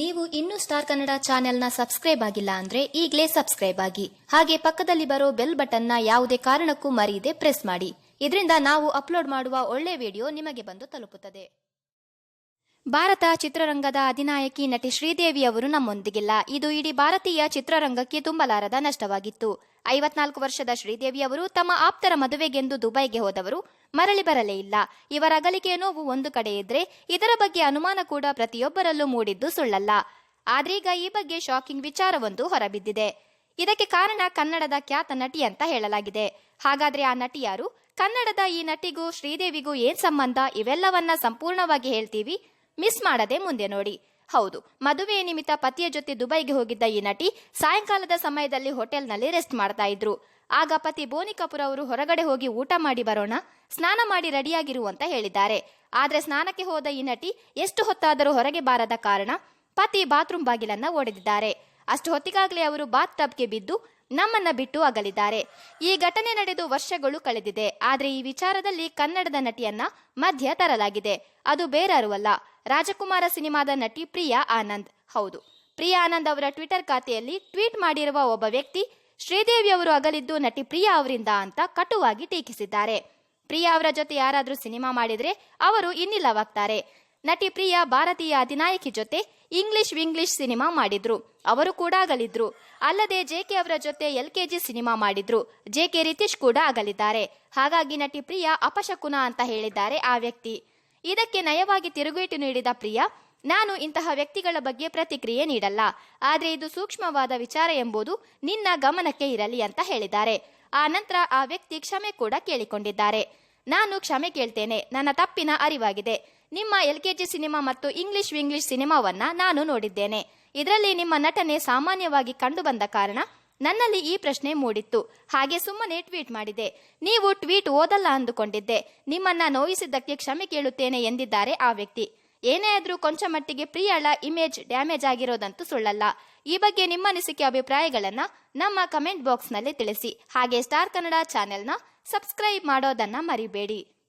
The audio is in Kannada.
ನೀವು ಇನ್ನೂ ಸ್ಟಾರ್ ಕನ್ನಡ ಚಾನೆಲ್ನ ಸಬ್ಸ್ಕ್ರೈಬ್ ಆಗಿಲ್ಲ ಅಂದ್ರೆ ಈಗಲೇ ಸಬ್ಸ್ಕ್ರೈಬ್ ಆಗಿ. ಹಾಗೆ ಪಕ್ಕದಲ್ಲಿ ಬರೋ ಬೆಲ್ ಬಟನ್ನ ಯಾವುದೇ ಕಾರಣಕ್ಕೂ ಮರೆಯದೆ ಪ್ರೆಸ್ ಮಾಡಿ. ಇದರಿಂದ ನಾವು ಅಪ್ಲೋಡ್ ಮಾಡುವ ಒಳ್ಳೆ ವಿಡಿಯೋ ನಿಮಗೆ ಬಂದು ತಲುಪುತ್ತದೆ. ಭಾರತ ಚಿತ್ರರಂಗದ ಅಧಿನಾಯಕಿ ನಟಿ ಶ್ರೀದೇವಿ ಅವರು ನಮ್ಮೊಂದಿಗಿಲ್ಲ. ಇದು ಇಡೀ ಭಾರತೀಯ ಚಿತ್ರರಂಗಕ್ಕೆ ತುಂಬಲಾರದ ನಷ್ಟವಾಗಿತ್ತು. ಐವತ್ನಾಲ್ಕು ವರ್ಷದ ಶ್ರೀದೇವಿ ಅವರು ತಮ್ಮ ಆಪ್ತರ ಮದುವೆಗೆಂದು ದುಬೈಗೆ ಹೋದವರು ಮರಳಿ ಬರಲೇ ಇಲ್ಲ. ಇವರ ಅಗಲಿಕೆಯ ನೋವು ಒಂದು ಕಡೆ ಇದ್ರೆ ಇದರ ಬಗ್ಗೆ ಅನುಮಾನ ಕೂಡ ಪ್ರತಿಯೊಬ್ಬರಲ್ಲೂ ಮೂಡಿದ್ದು ಸುಳ್ಳಲ್ಲ. ಆದ್ರೀಗ ಈ ಬಗ್ಗೆ ಶಾಕಿಂಗ್ ವಿಚಾರವೊಂದು ಹೊರಬಿದ್ದಿದೆ. ಇದಕ್ಕೆ ಕಾರಣ ಕನ್ನಡದ ಖ್ಯಾತ ನಟಿ ಅಂತ ಹೇಳಲಾಗಿದೆ. ಹಾಗಾದ್ರೆ ಆ ನಟಿ ಯಾರು ಕನ್ನಡದ ಈ ನಟಿಗೂ ಶ್ರೀದೇವಿಗೂ ಏನ್ ಸಂಬಂಧ? ಇವೆಲ್ಲವನ್ನ ಸಂಪೂರ್ಣವಾಗಿ ಹೇಳ್ತೀವಿ. ಮಿಸ್ ಮಾಡದೆ ಮುಂದೆ ನೋಡಿ. ಹೌದು ಮದುವೆ ನಿಮಿತ್ತ ಪತಿಯ ಜೊತೆ ದುಬೈಗೆ ಹೋಗಿದ್ದ ಈ ನಟಿ ಸಾಯಂಕಾಲದ ಸಮಯದಲ್ಲಿ ಹೋಟೆಲ್ನಲ್ಲಿ ರೆಸ್ಟ್ ಮಾಡ್ತಾ ಇದ್ರು. ಆಗ ಪತಿ ಬೋನಿ ಕಪೂರ್ ಅವರು ಹೊರಗಡೆ ಹೋಗಿ ಊಟ ಮಾಡಿ ಬರೋಣ, ಸ್ನಾನ ಮಾಡಿ ರೆಡಿಯಾಗಿರು ಅಂತ ಹೇಳಿದ್ದಾರೆ. ಆದ್ರೆ ಸ್ನಾನಕ್ಕೆ ಹೋದ ಈ ನಟಿ ಎಷ್ಟು ಹೊತ್ತಾದರೂ ಹೊರಗೆ ಬಾರದ ಕಾರಣ ಪತಿ ಬಾತ್ರೂಮ್ ಬಾಗಿಲನ್ನ ಒಡೆದಿದ್ದಾರೆ. ಅಷ್ಟು ಹೊತ್ತಿಗಾಗಲೇ ಅವರು ಬಾತ್ ಟಬ್ಗೆ ಬಿದ್ದು ನಮ್ಮನ್ನ ಬಿಟ್ಟು ಅಗಲಿದ್ದಾರೆ. ಈ ಘಟನೆ ನಡೆದು ವರ್ಷಗಳು ಕಳೆದಿದೆ. ಆದ್ರೆ ಈ ವಿಚಾರದಲ್ಲಿ ಕನ್ನಡದ ನಟಿಯನ್ನ ಮಧ್ಯ ತರಲಾಗಿದೆ. ಅದು ಬೇರಾರು ಅಲ್ಲ. ರಾಜಕುಮಾರ ಸಿನಿಮಾದ ನಟಿ ಪ್ರಿಯಾ ಆನಂದ್. ಹೌದು, ಪ್ರಿಯಾ ಆನಂದ್ ಅವರ ಟ್ವಿಟರ್ ಖಾತೆಯಲ್ಲಿ ಟ್ವೀಟ್ ಮಾಡಿರುವ ಒಬ್ಬ ವ್ಯಕ್ತಿ, ಶ್ರೀದೇವಿ ಅವರು ಅಗಲಿದ್ದು ನಟಿ ಪ್ರಿಯಾ ಅವರಿಂದ ಅಂತ ಕಟುವಾಗಿ ಟೀಕಿಸಿದ್ದಾರೆ. ಪ್ರಿಯಾ ಅವರ ಜೊತೆ ಯಾರಾದರೂ ಸಿನಿಮಾ ಮಾಡಿದ್ರೆ ಅವರು ಇನ್ನಿಲ್ಲವಾಗ್ತಾರೆ. ನಟಿ ಪ್ರಿಯಾ ಭಾರತೀಯ ಅಧಿನಾಯಕಿ ಜೊತೆ ಇಂಗ್ಲಿಷ್ ವಿಂಗ್ಲಿಷ್ ಸಿನಿಮಾ ಮಾಡಿದ್ರು. ಅವರು ಕೂಡ ಅಗಲಿದ್ರು. ಅಲ್ಲದೆ ಜೆಕೆ ಅವರ ಜೊತೆ ಎಲ್ ಕೆ ಜಿ ಸಿನಿಮಾ ಮಾಡಿದ್ರು. ಜೆಕೆ ರಿತೀಶ್ ಕೂಡ ಅಗಲಿದ್ದಾರೆ. ಹಾಗಾಗಿ ನಟಿ ಪ್ರಿಯಾ ಅಪಶಕುನ ಅಂತ ಹೇಳಿದ್ದಾರೆ ಆ ವ್ಯಕ್ತಿ. ಇದಕ್ಕೆ ನಯವಾಗಿ ತಿರುಗೇಟು ನೀಡಿದ ಪ್ರಿಯಾ, ನಾನು ಇಂತಹ ವ್ಯಕ್ತಿಗಳ ಬಗ್ಗೆ ಪ್ರತಿಕ್ರಿಯೆ ನೀಡಲ್ಲ, ಆದರೆ ಇದು ಸೂಕ್ಷ್ಮವಾದ ವಿಚಾರ ಎಂಬುದು ನಿನ್ನ ಗಮನಕ್ಕೆ ಇರಲಿ ಅಂತ ಹೇಳಿದ್ದಾರೆ. ಆ ನಂತರ ಆ ವ್ಯಕ್ತಿ ಕ್ಷಮೆ ಕೂಡ ಕೇಳಿಕೊಂಡಿದ್ದಾರೆ. ನಾನು ಕ್ಷಮೆ ಕೇಳ್ತೇನೆ, ನನ್ನ ತಪ್ಪಿನ ಅರಿವಾಗಿದೆ. ನಿಮ್ಮ ಎಲ್ ಸಿನಿಮಾ ಮತ್ತು ಇಂಗ್ಲಿಷ್ ವಿಂಗ್ಲಿಷ್ ಸಿನಿಮಾವನ್ನ ನಾನು ನೋಡಿದ್ದೇನೆ. ಇದರಲ್ಲಿ ನಿಮ್ಮ ನಟನೆ ಸಾಮಾನ್ಯವಾಗಿ ಕಂಡುಬಂದ ಕಾರಣ ನನ್ನಲ್ಲಿ ಈ ಪ್ರಶ್ನೆ ಮೂಡಿತ್ತು. ಹಾಗೆ ಸುಮ್ಮನೆ ಟ್ವೀಟ್ ಮಾಡಿದೆ. ನೀವು ಟ್ವೀಟ್ ಓದಲ್ಲ ಅಂದುಕೊಂಡಿದ್ದೆ. ನಿಮ್ಮನ್ನ ನೋಯಿಸಿದ್ದಕ್ಕೆ ಕ್ಷಮೆ ಕೇಳುತ್ತೇನೆ ಎಂದಿದ್ದಾರೆ ಆ ವ್ಯಕ್ತಿ. ಏನೇ ಆದ್ರೂ ಕೊಂಚ ಮಟ್ಟಿಗೆ ಪ್ರಿಯಳ ಇಮೇಜ್ ಡ್ಯಾಮೇಜ್ ಆಗಿರೋದಂತೂ ಸುಳ್ಳಲ್ಲ. ಈ ಬಗ್ಗೆ ನಿಮ್ಮ ಅನಿಸಿಕೆ ಅಭಿಪ್ರಾಯಗಳನ್ನ ನಮ್ಮ ಕಮೆಂಟ್ ಬಾಕ್ಸ್ನಲ್ಲಿ ತಿಳಿಸಿ. ಹಾಗೆ ಸ್ಟಾರ್ ಕನ್ನಡ ಚಾನೆಲ್ನ ಸಬ್ಸ್ಕ್ರೈಬ್ ಮಾಡೋದನ್ನ ಮರಿಬೇಡಿ.